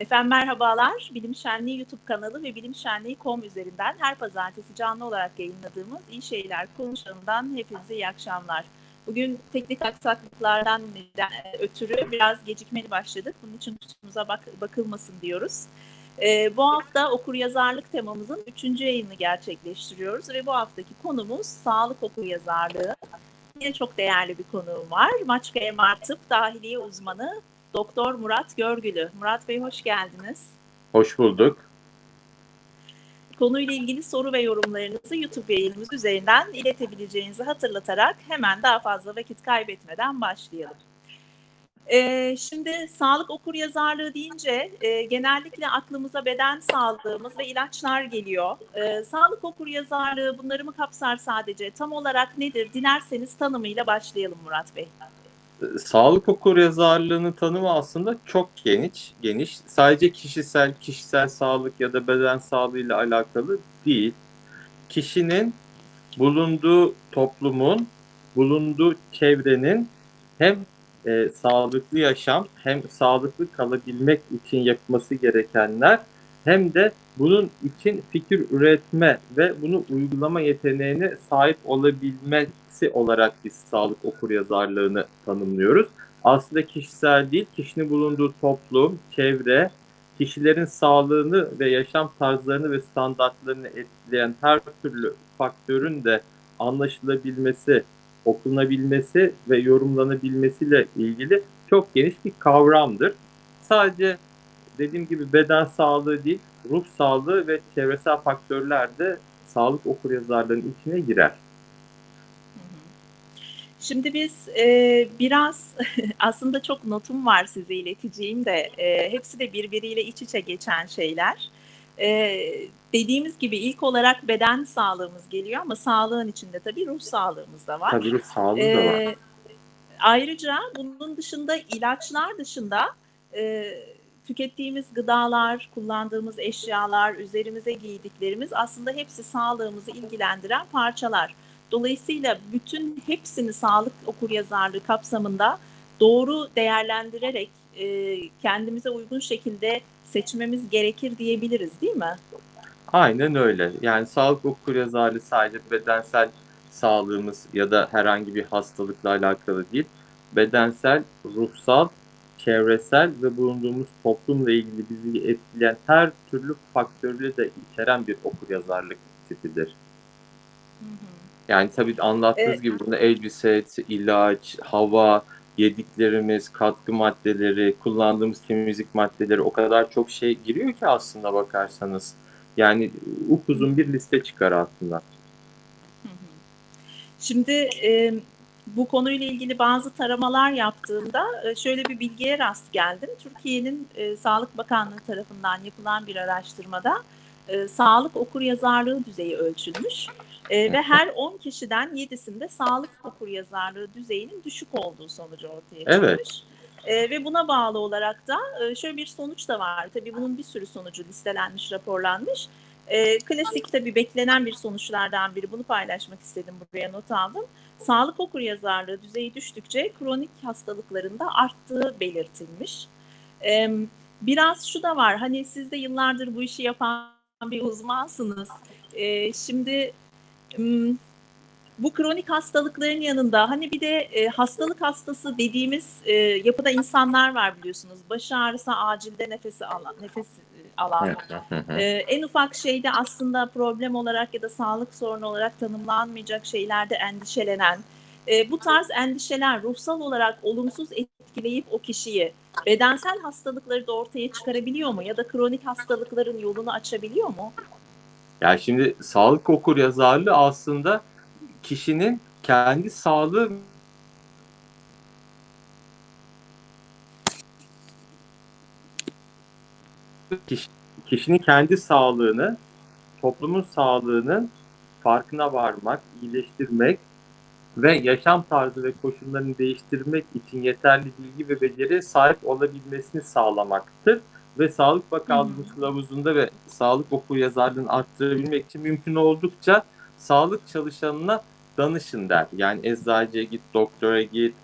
Efendim merhabalar. Bilim Şenliği YouTube kanalı ve Bilim Şenliği.com üzerinden her pazartesi canlı olarak yayınladığımız İyi Şeyler konuşanından hepinize iyi akşamlar. Bugün teknik aksaklıklardan neden, ötürü biraz gecikmeli başladık. Bunun için kusurumuza bak, bakılmasın diyoruz. Ee, bu hafta okur yazarlık temamızın üçüncü yayını gerçekleştiriyoruz ve bu haftaki konumuz sağlık okur yazarlığı. Yine çok değerli bir konuğum var. Maçka MR Tıp Dahiliye Uzmanı Doktor Murat Görgülü. Murat Bey hoş geldiniz. Hoş bulduk. Konuyla ilgili soru ve yorumlarınızı YouTube yayınımız üzerinden iletebileceğinizi hatırlatarak hemen daha fazla vakit kaybetmeden başlayalım. Ee, şimdi sağlık okur yazarlığı deyince e, genellikle aklımıza beden sağlığımız ve ilaçlar geliyor. Ee, sağlık okur yazarlığı bunları mı kapsar sadece? Tam olarak nedir? Dilerseniz tanımıyla başlayalım Murat Bey. Sağlık okur yazarlığının tanımı aslında çok geniş. Geniş. Sadece kişisel kişisel sağlık ya da beden sağlığıyla alakalı değil. Kişinin bulunduğu toplumun, bulunduğu çevrenin hem e, sağlıklı yaşam hem sağlıklı kalabilmek için yapması gerekenler hem de bunun için fikir üretme ve bunu uygulama yeteneğine sahip olabilmesi olarak biz sağlık okuryazarlığını tanımlıyoruz. Aslında kişisel değil, kişinin bulunduğu toplum, çevre, kişilerin sağlığını ve yaşam tarzlarını ve standartlarını etkileyen her türlü faktörün de anlaşılabilmesi, okunabilmesi ve yorumlanabilmesiyle ilgili çok geniş bir kavramdır. Sadece dediğim gibi beden sağlığı değil, ruh sağlığı ve çevresel faktörler de sağlık okuryazarlığının içine girer. Şimdi biz e, biraz aslında çok notum var size ileteceğim de e, hepsi de birbiriyle iç içe geçen şeyler. E, dediğimiz gibi ilk olarak beden sağlığımız geliyor ama sağlığın içinde tabii ruh sağlığımız da var. Tabii ruh sağlığı da var. E, ayrıca bunun dışında ilaçlar dışında e, tükettiğimiz gıdalar, kullandığımız eşyalar, üzerimize giydiklerimiz aslında hepsi sağlığımızı ilgilendiren parçalar. Dolayısıyla bütün hepsini sağlık okuryazarlığı kapsamında doğru değerlendirerek e, kendimize uygun şekilde seçmemiz gerekir diyebiliriz değil mi? Aynen öyle. Yani sağlık okuryazarlığı sadece bedensel sağlığımız ya da herhangi bir hastalıkla alakalı değil. Bedensel, ruhsal, çevresel ve bulunduğumuz toplumla ilgili bizi etkileyen her türlü faktörü de içeren bir okuryazarlık tipidir. Hı hı. Yani tabii anlattığınız Evet. gibi bunda elbise, ilaç, hava, yediklerimiz, katkı maddeleri, kullandığımız temizlik maddeleri o kadar çok şey giriyor ki aslında bakarsanız. Yani upuzun bir liste çıkar aslında. Şimdi e, bu konuyla ilgili bazı taramalar yaptığımda e, şöyle bir bilgiye rast geldim. Türkiye'nin e, Sağlık Bakanlığı tarafından yapılan bir araştırmada e, sağlık okuryazarlığı düzeyi ölçülmüş. E, ve her 10 kişiden 7'sinde sağlık okuryazarlığı düzeyinin düşük olduğu sonucu ortaya çıkmış. Evet. E, ve buna bağlı olarak da e, şöyle bir sonuç da var. Tabii bunun bir sürü sonucu listelenmiş, raporlanmış. E, klasik tabii beklenen bir sonuçlardan biri. Bunu paylaşmak istedim, buraya not aldım. Sağlık okuryazarlığı düzeyi düştükçe kronik hastalıklarında arttığı belirtilmiş. E, biraz şu da var, hani siz de yıllardır bu işi yapan bir uzmansınız. E, şimdi bu kronik hastalıkların yanında hani bir de e, hastalık hastası dediğimiz e, yapıda insanlar var biliyorsunuz. Baş ağrısı acilde nefesi alan, nefes alan. E, en ufak şeyde aslında problem olarak ya da sağlık sorunu olarak tanımlanmayacak şeylerde endişelenen. E, bu tarz endişeler ruhsal olarak olumsuz etkileyip o kişiyi bedensel hastalıkları da ortaya çıkarabiliyor mu? Ya da kronik hastalıkların yolunu açabiliyor mu? Yani şimdi sağlık okuryazarlığı aslında kişinin kendi sağlığı Kişi- kişinin kendi sağlığını, toplumun sağlığının farkına varmak, iyileştirmek ve yaşam tarzı ve koşullarını değiştirmek için yeterli bilgi ve beceriye sahip olabilmesini sağlamaktır. Ve Sağlık Bakanlığı kılavuzunda ve sağlık okuryazarlığını arttırabilmek için mümkün oldukça sağlık çalışanına danışın der. Yani eczacıya git, doktora git,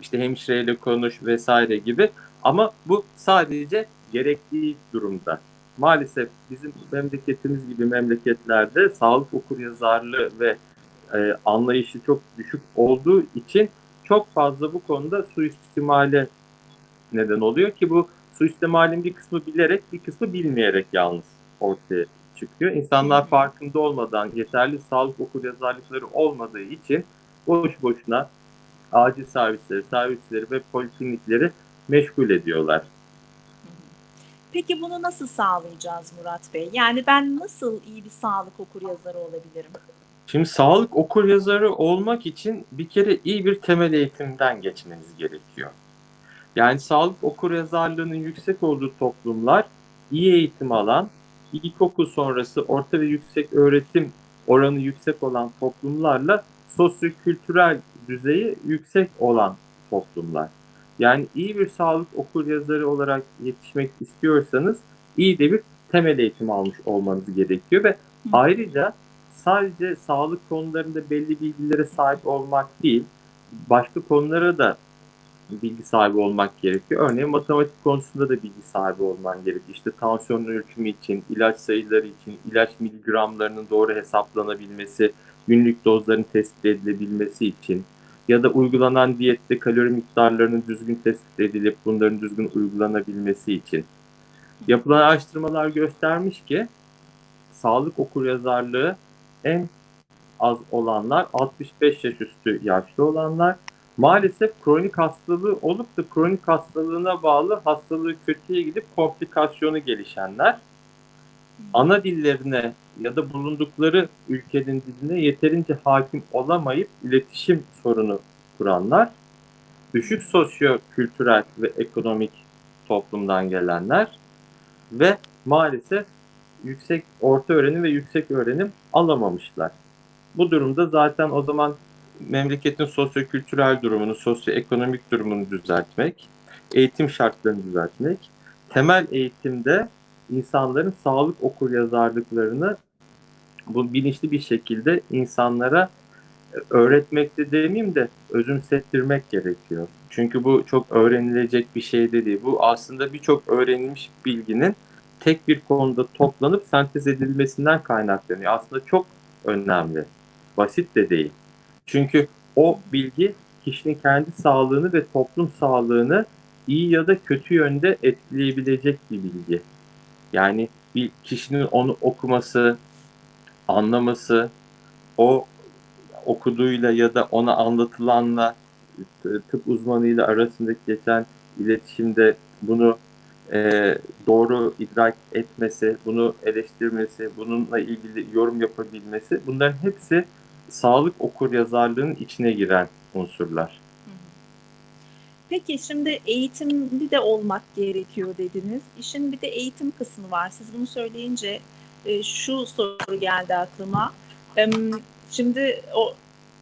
işte hemşireyle konuş vesaire gibi Ama bu sadece gerektiği durumda. Maalesef bizim memleketimiz gibi memleketlerde sağlık okuryazarlığı ve e, anlayışı çok düşük olduğu için çok fazla bu konuda suistimale neden oluyor ki bu suistimalin bir kısmı bilerek bir kısmı bilmeyerek yalnız ortaya çıkıyor. İnsanlar farkında olmadan yeterli sağlık okuryazarlıkları olmadığı için boş boşuna acil servisleri, servisleri ve poliklinikleri meşgul ediyorlar. Peki bunu nasıl sağlayacağız Murat Bey? Yani ben nasıl iyi bir sağlık okuryazarı olabilirim? Şimdi sağlık okuryazarı olmak için bir kere iyi bir temel eğitimden geçmeniz gerekiyor. Yani sağlık okuryazarlığının yüksek olduğu toplumlar iyi eğitim alan, ilkokul sonrası orta ve yüksek öğretim oranı yüksek olan toplumlarla sosyokültürel düzeyi yüksek olan toplumlar. Yani iyi bir sağlık okuryazarı olarak yetişmek istiyorsanız iyi de bir temel eğitim almış olmanız gerekiyor ve ayrıca sadece sağlık konularında belli bilgilere sahip olmak değil, başka konulara da bilgi sahibi olmak gerekiyor. Örneğin matematik konusunda da bilgi sahibi olman gerekiyor. İşte tansiyon ölçümü için, ilaç sayıları için, ilaç miligramlarının doğru hesaplanabilmesi, günlük dozların tespit edilebilmesi için ya da uygulanan diyette kalori miktarlarının düzgün tespit edilip bunların düzgün uygulanabilmesi için. Yapılan araştırmalar göstermiş ki sağlık okuryazarlığı en az olanlar 65 yaş üstü yaşlı olanlar maalesef kronik hastalığı olup da kronik hastalığına bağlı hastalığı kötüye gidip komplikasyonu gelişenler ana dillerine ya da bulundukları ülkenin diline yeterince hakim olamayıp iletişim sorunu kuranlar, düşük sosyo-kültürel ve ekonomik toplumdan gelenler ve maalesef yüksek orta öğrenim ve yüksek öğrenim alamamışlar. Bu durumda zaten o zaman memleketin sosyo-kültürel durumunu, sosyo-ekonomik durumunu düzeltmek, eğitim şartlarını düzeltmek, temel eğitimde insanların sağlık okuryazarlıklarını bu bilinçli bir şekilde insanlara öğretmekte demeyeyim de özümsettirmek gerekiyor. Çünkü bu çok öğrenilecek bir şey de değil. Bu aslında birçok öğrenilmiş bilginin tek bir konuda toplanıp sentez edilmesinden kaynaklanıyor. Aslında çok önemli. Basit de değil. Çünkü o bilgi kişinin kendi sağlığını ve toplum sağlığını iyi ya da kötü yönde etkileyebilecek bir bilgi. Yani bir kişinin onu okuması, anlaması, o okuduğuyla ya da ona anlatılanla tıp uzmanıyla arasındaki geçen iletişimde bunu e, doğru idrak etmesi, bunu eleştirmesi, bununla ilgili yorum yapabilmesi bunların hepsi sağlık okur yazarlığının içine giren unsurlar. Peki şimdi eğitimli de olmak gerekiyor dediniz. İşin bir de eğitim kısmı var. Siz bunu söyleyince e, şu soru geldi aklıma. E, şimdi o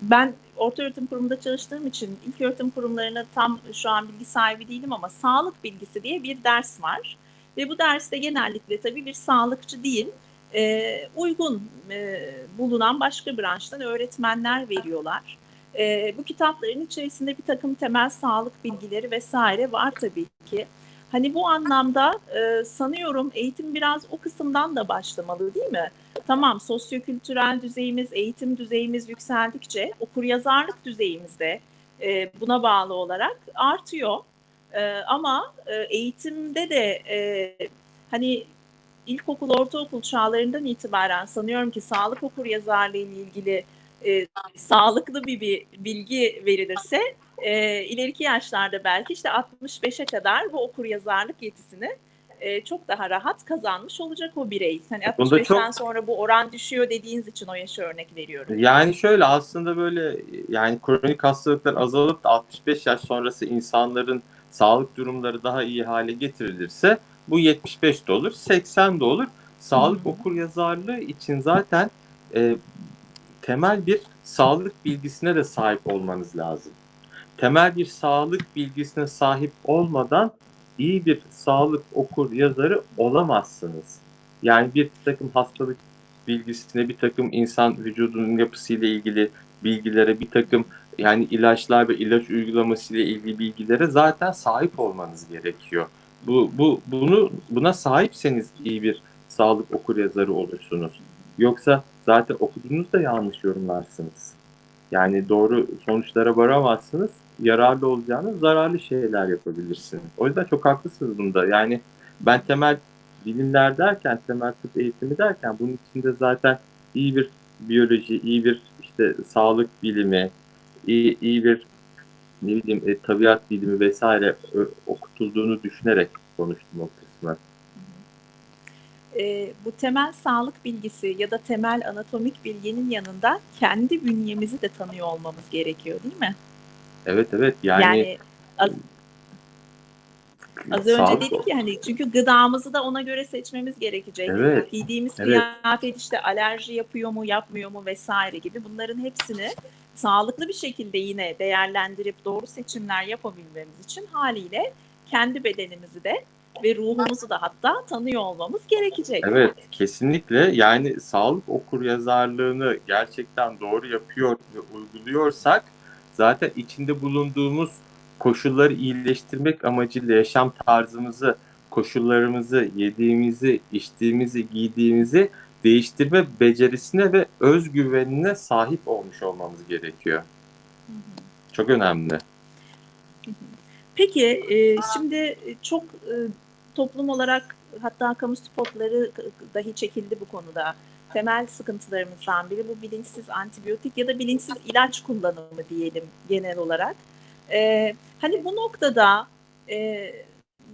ben orta öğretim kurumunda çalıştığım için ilk öğretim kurumlarına tam şu an bilgi sahibi değilim ama sağlık bilgisi diye bir ders var. Ve bu derste genellikle tabii bir sağlıkçı değil, e, uygun e, bulunan başka branştan öğretmenler veriyorlar. E, bu kitapların içerisinde bir takım temel sağlık bilgileri vesaire var tabii ki. Hani bu anlamda e, sanıyorum eğitim biraz o kısımdan da başlamalı değil mi? Tamam sosyokültürel düzeyimiz, eğitim düzeyimiz yükseldikçe okuryazarlık düzeyimiz de e, buna bağlı olarak artıyor. E, ama e, eğitimde de e, hani ilkokul, ortaokul çağlarından itibaren sanıyorum ki sağlık okuryazarlığı ile ilgili e, sağlıklı bir, bir bilgi verilirse e, ileriki yaşlarda belki işte 65'e kadar bu okur yazarlık yetisini e, çok daha rahat kazanmış olacak o birey. Hani 65'ten çok... sonra bu oran düşüyor dediğiniz için o yaşı örnek veriyorum. Yani şöyle aslında böyle yani kronik hastalıklar azalıp da 65 yaş sonrası insanların sağlık durumları daha iyi hale getirilirse bu 75 de olur, 80 de olur. Sağlık okur yazarlığı için zaten e, temel bir sağlık bilgisine de sahip olmanız lazım. Temel bir sağlık bilgisine sahip olmadan iyi bir sağlık okur yazarı olamazsınız. Yani bir takım hastalık bilgisine, bir takım insan vücudunun yapısıyla ilgili bilgilere, bir takım yani ilaçlar ve ilaç uygulaması ile ilgili bilgilere zaten sahip olmanız gerekiyor. Bu, bu bunu buna sahipseniz iyi bir sağlık okur yazarı olursunuz. Yoksa zaten okuduğunuzda yanlış yorumlarsınız. Yani doğru sonuçlara varamazsınız. Yararlı olacağınız zararlı şeyler yapabilirsiniz. O yüzden çok haklısınız bunda. Yani ben temel bilimler derken, temel tıp eğitimi derken bunun içinde zaten iyi bir biyoloji, iyi bir işte sağlık bilimi, iyi, iyi bir ne bileyim e, tabiat bilimi vesaire ö, okutulduğunu düşünerek konuştum o kısmı. E, bu temel sağlık bilgisi ya da temel anatomik bilginin yanında kendi bünyemizi de tanıyor olmamız gerekiyor değil mi? Evet evet yani, Yani az, az önce sağlık- dedik ya hani çünkü gıdamızı da ona göre seçmemiz gerekecek. Evet, Giydiğimiz evet. kıyafet işte alerji yapıyor mu yapmıyor mu vesaire gibi bunların hepsini sağlıklı bir şekilde yine değerlendirip doğru seçimler yapabilmemiz için haliyle kendi bedenimizi de ve ruhumuzu da hatta tanıyor olmamız gerekecek. Evet, kesinlikle. Yani sağlık okur yazarlığını gerçekten doğru yapıyor ve uyguluyorsak zaten içinde bulunduğumuz koşulları iyileştirmek amacıyla yaşam tarzımızı, koşullarımızı, yediğimizi, içtiğimizi, giydiğimizi değiştirme becerisine ve özgüvenine sahip olmuş olmamız gerekiyor. Hı hı. Çok önemli. Peki e, şimdi çok e, toplum olarak hatta kamu spotları dahi çekildi bu konuda. Temel sıkıntılarımızdan biri bu bilinçsiz antibiyotik ya da bilinçsiz ilaç kullanımı diyelim genel olarak. E, hani bu noktada e,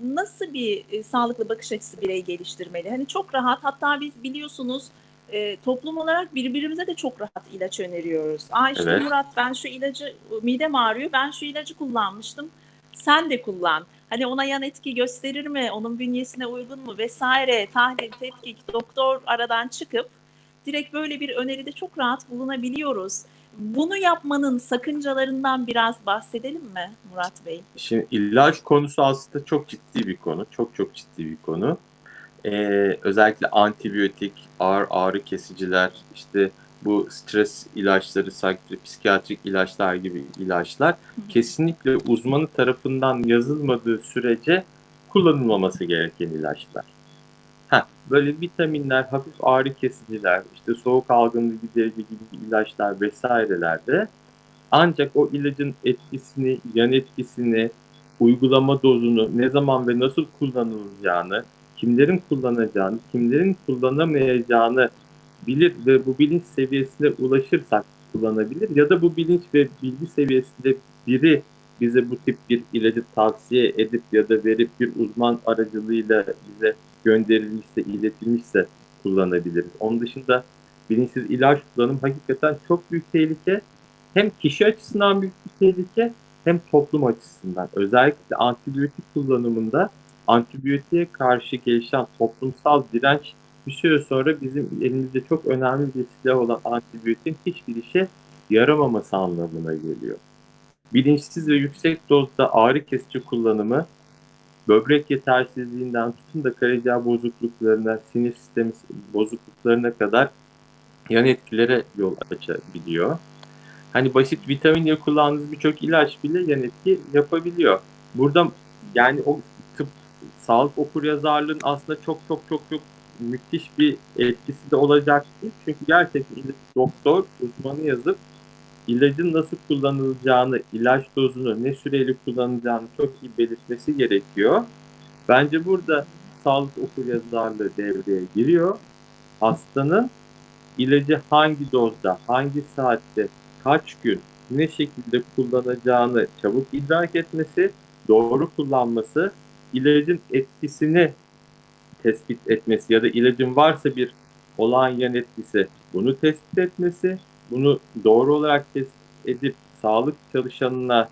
nasıl bir e, sağlıklı bakış açısı birey geliştirmeli? Hani çok rahat hatta biz biliyorsunuz e, toplum olarak birbirimize de çok rahat ilaç öneriyoruz. Aa işte Evet. Murat ben şu ilacı midem ağrıyor ben şu ilacı kullanmıştım sen de kullan. Hani ona yan etki gösterir mi? Onun bünyesine uygun mu? Vesaire. Tahlil, tetkik, doktor aradan çıkıp direkt böyle bir öneride çok rahat bulunabiliyoruz. Bunu yapmanın sakıncalarından biraz bahsedelim mi Murat Bey? Şimdi ilaç konusu aslında çok ciddi bir konu. Çok çok ciddi bir konu. Ee, özellikle antibiyotik, ağır ağrı kesiciler, işte bu stres ilaçları, psikiyatrik ilaçlar gibi ilaçlar kesinlikle uzmanı tarafından yazılmadığı sürece kullanılmaması gereken ilaçlar. Ha, böyle vitaminler, hafif ağrı kesiciler, işte soğuk algınlığı giderici gibi ilaçlar vesairelerde ancak o ilacın etkisini, yan etkisini, uygulama dozunu, ne zaman ve nasıl kullanılacağını, kimlerin kullanacağını, kimlerin kullanamayacağını bilir ve bu bilinç seviyesine ulaşırsak kullanabilir ya da bu bilinç ve bilgi seviyesinde biri bize bu tip bir ilacı tavsiye edip ya da verip bir uzman aracılığıyla bize gönderilmişse, iletilmişse kullanabiliriz. Onun dışında bilinçsiz ilaç kullanım hakikaten çok büyük tehlike. Hem kişi açısından büyük bir tehlike hem toplum açısından. Özellikle antibiyotik kullanımında antibiyotiğe karşı gelişen toplumsal direnç bir süre sonra bizim elimizde çok önemli bir silah olan antibiyotin hiçbir işe yaramaması anlamına geliyor. Bilinçsiz ve yüksek dozda ağrı kesici kullanımı böbrek yetersizliğinden tutun da karaciğer bozukluklarına, sinir sistemi bozukluklarına kadar yan etkilere yol açabiliyor. Hani basit vitamin diye kullandığınız birçok ilaç bile yan etki yapabiliyor. Burada yani o tıp, sağlık okur yazarlığın aslında çok çok çok çok müthiş bir etkisi de olacak değil. Çünkü gerçekten doktor uzmanı yazıp ilacın nasıl kullanılacağını, ilaç dozunu, ne süreli kullanılacağını çok iyi belirtmesi gerekiyor. Bence burada sağlık okur yazarlığı devreye giriyor. Hastanın ilacı hangi dozda, hangi saatte, kaç gün, ne şekilde kullanacağını çabuk idrak etmesi, doğru kullanması, ilacın etkisini tespit etmesi ya da ilacın varsa bir olağan yan etkisi bunu tespit etmesi, bunu doğru olarak tespit edip sağlık çalışanına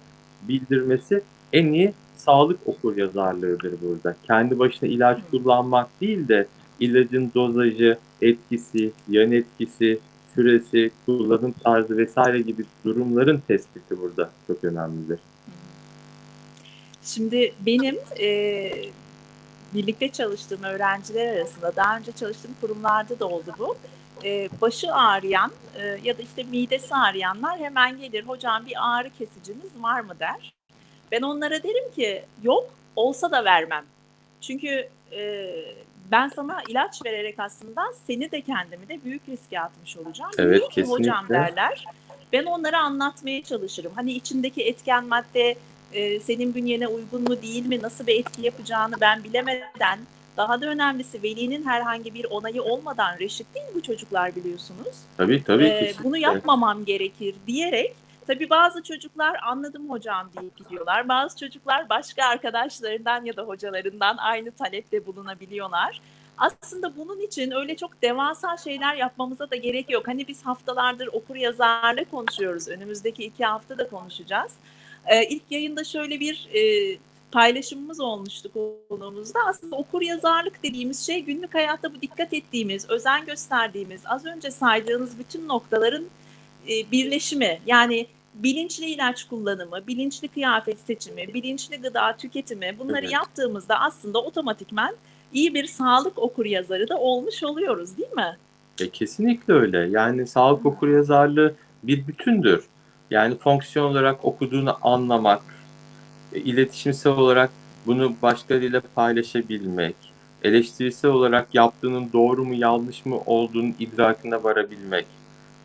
bildirmesi en iyi sağlık okur yazarlığıdır burada. Kendi başına ilaç kullanmak değil de ilacın dozajı, etkisi, yan etkisi, süresi, kullanım tarzı vesaire gibi durumların tespiti burada çok önemlidir. Şimdi benim e, birlikte çalıştığım öğrenciler arasında daha önce çalıştığım kurumlarda da oldu bu. e, başı ağrıyan e, ya da işte midesi ağrıyanlar hemen gelir hocam bir ağrı kesiciniz var mı der. Ben onlara derim ki yok olsa da vermem. Çünkü e, ben sana ilaç vererek aslında seni de kendimi de büyük riske atmış olacağım. Evet, Niye ki hocam kesinlikle. derler. Ben onlara anlatmaya çalışırım. Hani içindeki etken madde e, senin bünyene uygun mu değil mi, nasıl bir etki yapacağını ben bilemeden, daha da önemlisi velinin herhangi bir onayı olmadan reşit değil bu çocuklar biliyorsunuz. Tabii tabii Ee, kesinlikle. bunu yapmamam gerekir diyerek tabii bazı çocuklar anladım hocam deyip gidiyorlar. Bazı çocuklar başka arkadaşlarından ya da hocalarından aynı talepte bulunabiliyorlar. Aslında bunun için öyle çok devasa şeyler yapmamıza da gerek yok. Hani biz haftalardır okur yazarla konuşuyoruz. Önümüzdeki iki hafta da konuşacağız. Ee, ilk yayında şöyle bir e, paylaşımımız olmuştu konuğumuzda. Aslında okur yazarlık dediğimiz şey günlük hayatta bu dikkat ettiğimiz, özen gösterdiğimiz, az önce saydığınız bütün noktaların e, birleşimi. Yani bilinçli ilaç kullanımı, bilinçli kıyafet seçimi, bilinçli gıda tüketimi bunları Evet. yaptığımızda aslında otomatikman iyi bir sağlık okur yazarı da olmuş oluyoruz değil mi? E, kesinlikle öyle. Yani sağlık okuryazarlığı bir bütündür. Yani fonksiyon olarak okuduğunu anlamak, e, iletişimsel olarak bunu başkalarıyla paylaşabilmek, eleştirisel olarak yaptığının doğru mu yanlış mı olduğunu idrakine varabilmek.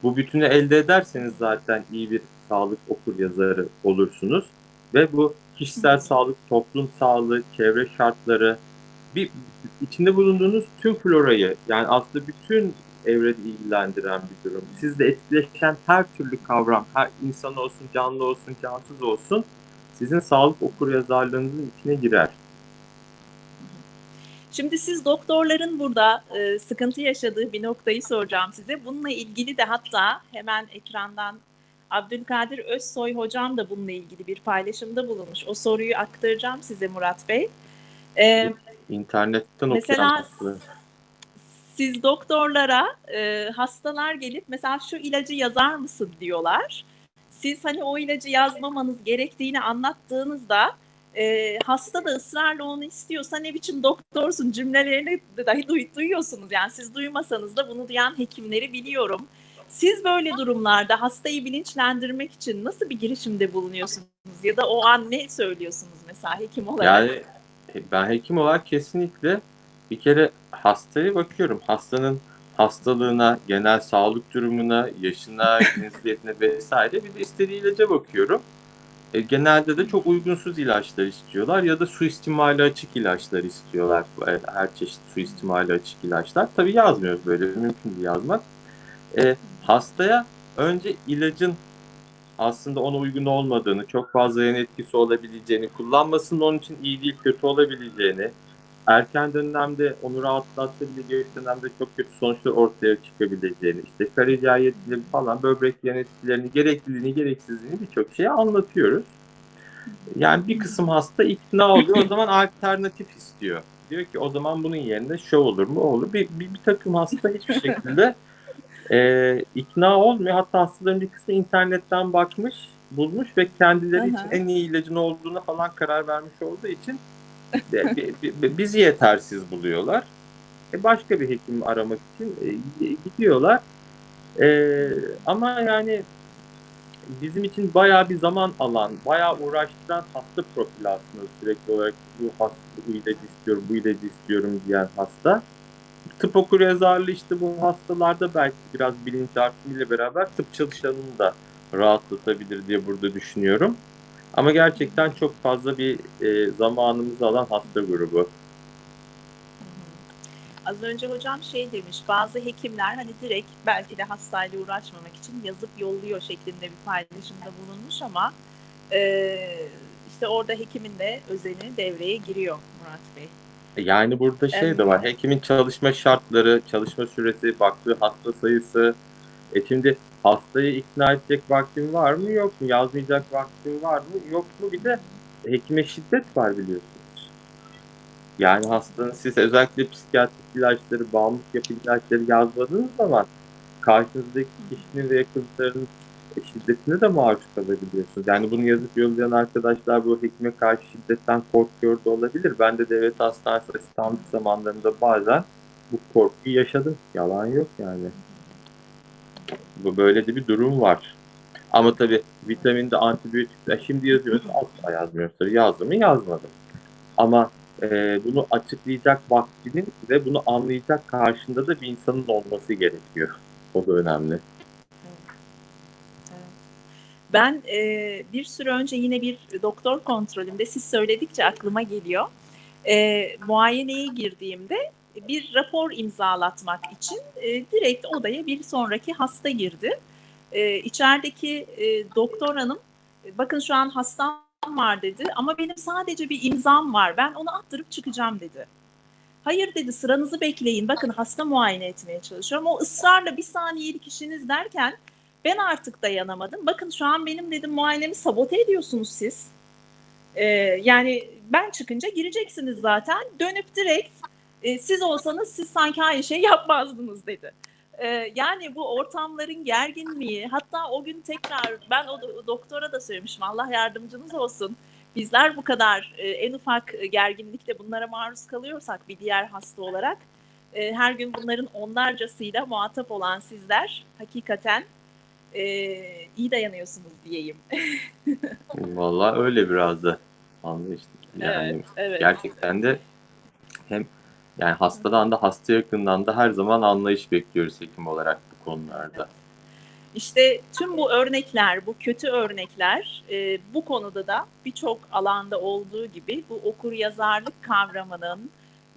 Bu bütünü elde ederseniz zaten iyi bir sağlık okur yazarı olursunuz. Ve bu kişisel sağlık, toplum sağlığı, çevre şartları, bir içinde bulunduğunuz tüm florayı yani aslında bütün evreni ilgilendiren bir durum. Sizde etkileşen her türlü kavram, her insan olsun, canlı olsun, cansız olsun sizin sağlık okuryazarlığınızın içine girer. Şimdi siz doktorların burada e, sıkıntı yaşadığı bir noktayı soracağım size. Bununla ilgili de hatta hemen ekrandan Abdülkadir Özsoy hocam da bununla ilgili bir paylaşımda bulunmuş. O soruyu aktaracağım size Murat Bey. E, İnternetten Mesela okuyan haklı. Siz doktorlara e, hastalar gelip mesela şu ilacı yazar mısın diyorlar. Siz hani o ilacı yazmamanız gerektiğini anlattığınızda e, hasta da ısrarla onu istiyorsa ne biçim doktorsun cümlelerini dahi duy- duyuyorsunuz. Yani siz duymasanız da bunu duyan hekimleri biliyorum. Siz böyle durumlarda hastayı bilinçlendirmek için nasıl bir girişimde bulunuyorsunuz ya da o an ne söylüyorsunuz mesela hekim olarak? Yani e, ben hekim olarak kesinlikle bir kere hastaya bakıyorum. Hastanın hastalığına, genel sağlık durumuna, yaşına, cinsiyetine vesaire bir de istediği ilaca bakıyorum. E, genelde de çok uygunsuz ilaçlar istiyorlar ya da suistimali açık ilaçlar istiyorlar. E, Her çeşit suistimali açık ilaçlar. Tabii yazmıyoruz böyle, mümkün değil yazmak. E, hastaya önce ilacın aslında ona uygun olmadığını, çok fazla yan etkisi olabileceğini, kullanmasının onun için iyi değil, kötü olabileceğini, erken dönemde onu rahatlatsa bile geç dönemde çok kötü sonuçlar ortaya çıkabileceğini, işte karaciğer yetkileri falan, böbrek yan etkilerini, gerekliliğini, gereksizliğini birçok şeyi anlatıyoruz. Yani bir kısım hasta ikna oluyor, o zaman alternatif istiyor. Diyor ki o zaman bunun yerine şu olur mu? O olur. Bir, bir, bir takım hasta hiçbir şekilde e, ikna olmuyor. Hatta hastaların bir kısmı internetten bakmış, bulmuş ve kendileri için en iyi ilacın olduğuna falan karar vermiş olduğu için bizi yetersiz buluyorlar. E, başka bir hekim aramak için e, gidiyorlar. E, ama yani bizim için bayağı bir zaman alan, bayağı uğraştıran hasta profili aslında sürekli olarak bu hasta bu ilacı istiyorum, bu ilacı istiyorum diyen hasta. Tıp okuryazarlığı işte bu hastalarda belki biraz bilinç artımıyla beraber tıp çalışanını da rahatlatabilir diye burada düşünüyorum. Ama gerçekten çok fazla bir e, zamanımızı alan hasta grubu. Az önce hocam şey demiş, bazı hekimler hani direkt belki de hastayla uğraşmamak için yazıp yolluyor şeklinde bir paylaşımda bulunmuş ama e, işte orada hekimin de özeni devreye giriyor Murat Bey. Yani burada şey de var. Hekimin çalışma şartları, çalışma süresi, baktığı hasta sayısı. E şimdi hastayı ikna edecek vaktin var mı yok mu? Yazmayacak vaktin var mı yok mu? Bir de hekime şiddet var biliyorsunuz. Yani hastanın siz özellikle psikiyatrik ilaçları, bağımlılık yapı ilaçları yazmadığınız zaman karşınızdaki kişinin ve yakınlarının şiddetine de maruz kalabiliyorsunuz. Yani bunu yazıp yollayan arkadaşlar bu hekime karşı şiddetten korkuyor da olabilir. Ben de devlet hastanesi asistanlık zamanlarında bazen bu korkuyu yaşadım. Yalan yok yani. Bu böyle de bir durum var. Ama tabii vitaminde antibiyotikler şimdi yazıyoruz asla yazmıyorsa yazdı mı yazmadı. Ama e, bunu açıklayacak vaktinin ve bunu anlayacak karşında da bir insanın olması gerekiyor. O da önemli. Ben e, bir süre önce yine bir doktor kontrolümde siz söyledikçe aklıma geliyor. E, muayeneye girdiğimde bir rapor imzalatmak için e, direkt odaya bir sonraki hasta girdi. E, içerideki e, doktor hanım bakın şu an hastam var dedi ama benim sadece bir imzam var ben onu attırıp çıkacağım dedi. Hayır dedi sıranızı bekleyin bakın hasta muayene etmeye çalışıyorum. O ısrarla bir saniyelik işiniz derken ben artık dayanamadım. Bakın şu an benim dedim muayenemi sabote ediyorsunuz siz. Ee, yani ben çıkınca gireceksiniz zaten. Dönüp direkt e, siz olsanız siz sanki aynı şey yapmazdınız dedi. Ee, yani bu ortamların gerginliği hatta o gün tekrar ben o do- doktora da söylemişim Allah yardımcınız olsun. Bizler bu kadar e, en ufak gerginlikte bunlara maruz kalıyorsak bir diğer hasta olarak e, her gün bunların onlarcasıyla muhatap olan sizler hakikaten e, iyi dayanıyorsunuz diyeyim. Vallahi öyle biraz da anlayışlı. Yani Evet, evet. gerçekten de hem yani hastadan da hasta yakından da her zaman anlayış bekliyoruz hekim olarak bu konularda. İşte tüm bu örnekler, bu kötü örnekler e, bu konuda da birçok alanda olduğu gibi bu okur yazarlık kavramının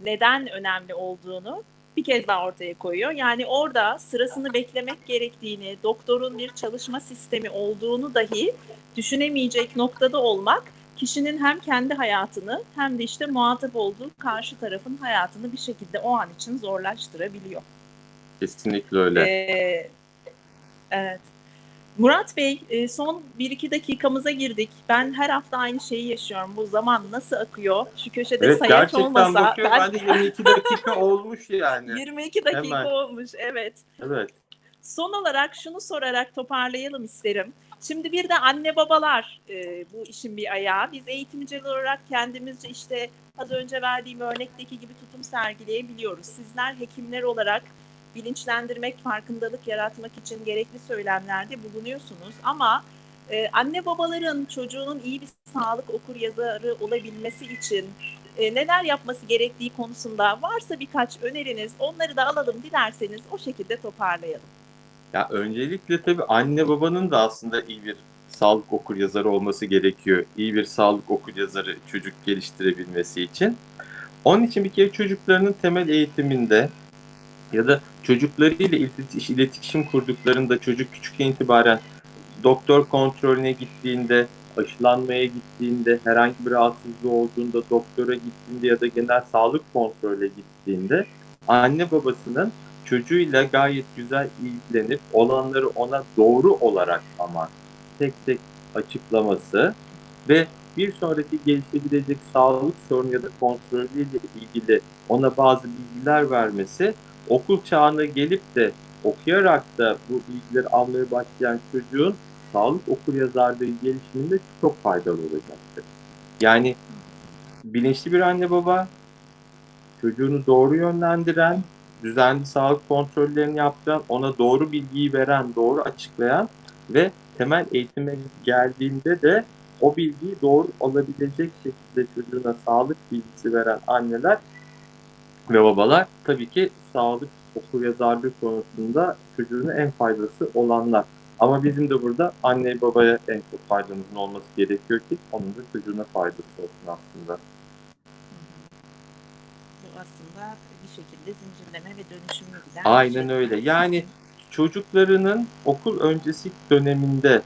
neden önemli olduğunu bir kez daha ortaya koyuyor. Yani orada sırasını beklemek gerektiğini, doktorun bir çalışma sistemi olduğunu dahi düşünemeyecek noktada olmak kişinin hem kendi hayatını hem de işte muhatap olduğu karşı tarafın hayatını bir şekilde o an için zorlaştırabiliyor. Kesinlikle öyle. Ee, evet. Murat Bey, e, son 1-2 dakikamıza girdik. Ben her hafta aynı şeyi yaşıyorum. Bu zaman nasıl akıyor? Şu köşede evet sayaç gerçekten olmasa bakıyorum ben ben de 22 dakika olmuş yani. 22 dakika Hemen. olmuş. Evet. Evet. Son olarak şunu sorarak toparlayalım isterim. Şimdi bir de anne babalar e, bu işin bir ayağı. Biz eğitimciler olarak kendimizce işte az önce verdiğim örnekteki gibi tutum sergileyebiliyoruz. Sizler hekimler olarak bilinçlendirmek, farkındalık yaratmak için gerekli söylemlerde bulunuyorsunuz. Ama e, anne babaların çocuğunun iyi bir sağlık okur yazarı olabilmesi için e, neler yapması gerektiği konusunda varsa birkaç öneriniz onları da alalım dilerseniz o şekilde toparlayalım. Ya öncelikle tabii anne babanın da aslında iyi bir sağlık okur yazarı olması gerekiyor. İyi bir sağlık okur yazarı çocuk geliştirebilmesi için. Onun için bir kere çocuklarının temel eğitiminde ya da çocuklarıyla iletiş- iletişim kurduklarında çocuk küçükken itibaren doktor kontrolüne gittiğinde, aşılanmaya gittiğinde, herhangi bir rahatsızlığı olduğunda, doktora gittiğinde ya da genel sağlık kontrole gittiğinde anne babasının çocuğuyla gayet güzel ilgilenip olanları ona doğru olarak ama tek tek açıklaması ve bir sonraki gelişebilecek sağlık sorunu ya da kontrolüyle ilgili ona bazı bilgiler vermesi okul çağına gelip de okuyarak da bu bilgileri almaya başlayan çocuğun sağlık okur yazarlığı gelişiminde çok faydalı olacaktır. Yani bilinçli bir anne baba çocuğunu doğru yönlendiren, düzenli sağlık kontrollerini yaptıran, ona doğru bilgiyi veren, doğru açıklayan ve temel eğitime geldiğinde de o bilgiyi doğru olabilecek şekilde çocuğuna sağlık bilgisi veren anneler ve babalar tabii ki sağlık okur yazarlığı konusunda çocuğuna en faydası olanlar. Ama bizim de burada anne babaya en çok faydamızın olması gerekiyor ki onun da çocuğuna faydası olsun aslında. Bu aslında şekilde zincirleme ve dönüşümlü giden Aynen şey. öyle. Yani çocuklarının okul öncesi döneminde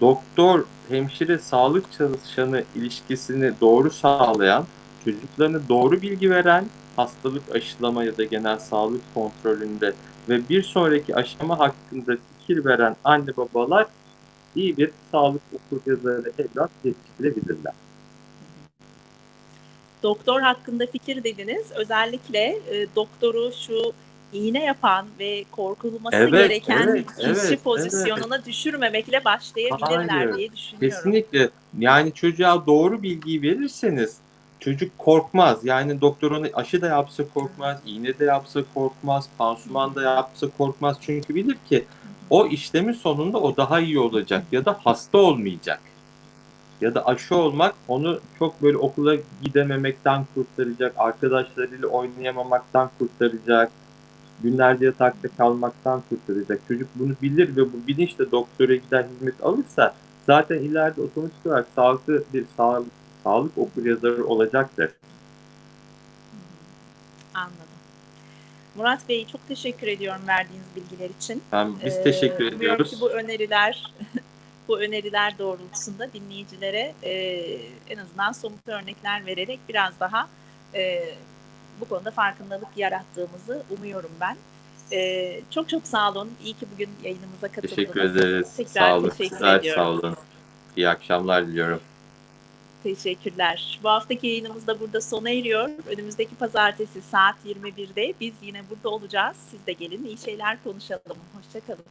doktor, hemşire, sağlık çalışanı ilişkisini doğru sağlayan, çocuklarına doğru bilgi veren, hastalık aşılama ya da genel sağlık kontrolünde ve bir sonraki aşama hakkında fikir veren anne babalar iyi bir sağlık okur yazarı evlat yetiştirebilirler. Doktor hakkında fikir dediniz. Özellikle e, doktoru şu iğne yapan ve korkulması Evet, gereken evet, kişi evet, pozisyonuna düşürmemekle başlayabilirler Hayır, diye düşünüyorum. Kesinlikle. Yani çocuğa doğru bilgiyi verirseniz çocuk korkmaz. Yani doktor ona aşı da yapsa korkmaz, iğne de yapsa korkmaz, pansuman da yapsa korkmaz. Çünkü bilir ki o işlemin sonunda o daha iyi olacak ya da hasta olmayacak. Ya da aşı olmak onu çok böyle okula gidememekten kurtaracak, arkadaşlarıyla oynayamamaktan kurtaracak, günlerce yatakta kalmaktan kurtaracak. Çocuk bunu bilir ve bu bilinçle doktora gider hizmet alırsa zaten ileride otomatik olarak sağlıklı bir sağlık, sağlık okuryazarı olacaktır. Anladım. Murat Bey çok teşekkür ediyorum verdiğiniz bilgiler için. Ben, biz Ee, teşekkür ediyoruz. ki bu öneriler bu öneriler doğrultusunda dinleyicilere e, en azından somut örnekler vererek biraz daha e, bu konuda farkındalık yarattığımızı umuyorum ben. E, çok çok sağ olun. İyi ki bugün yayınımıza katıldınız. Teşekkür ederiz. Tekrar sağ olun. teşekkür Sizler ediyorum. sağ olun. İyi akşamlar diliyorum. Teşekkürler. Bu haftaki yayınımız da burada sona eriyor. Önümüzdeki pazartesi saat 21'de biz yine burada olacağız. Siz de gelin iyi şeyler konuşalım. Hoşçakalın.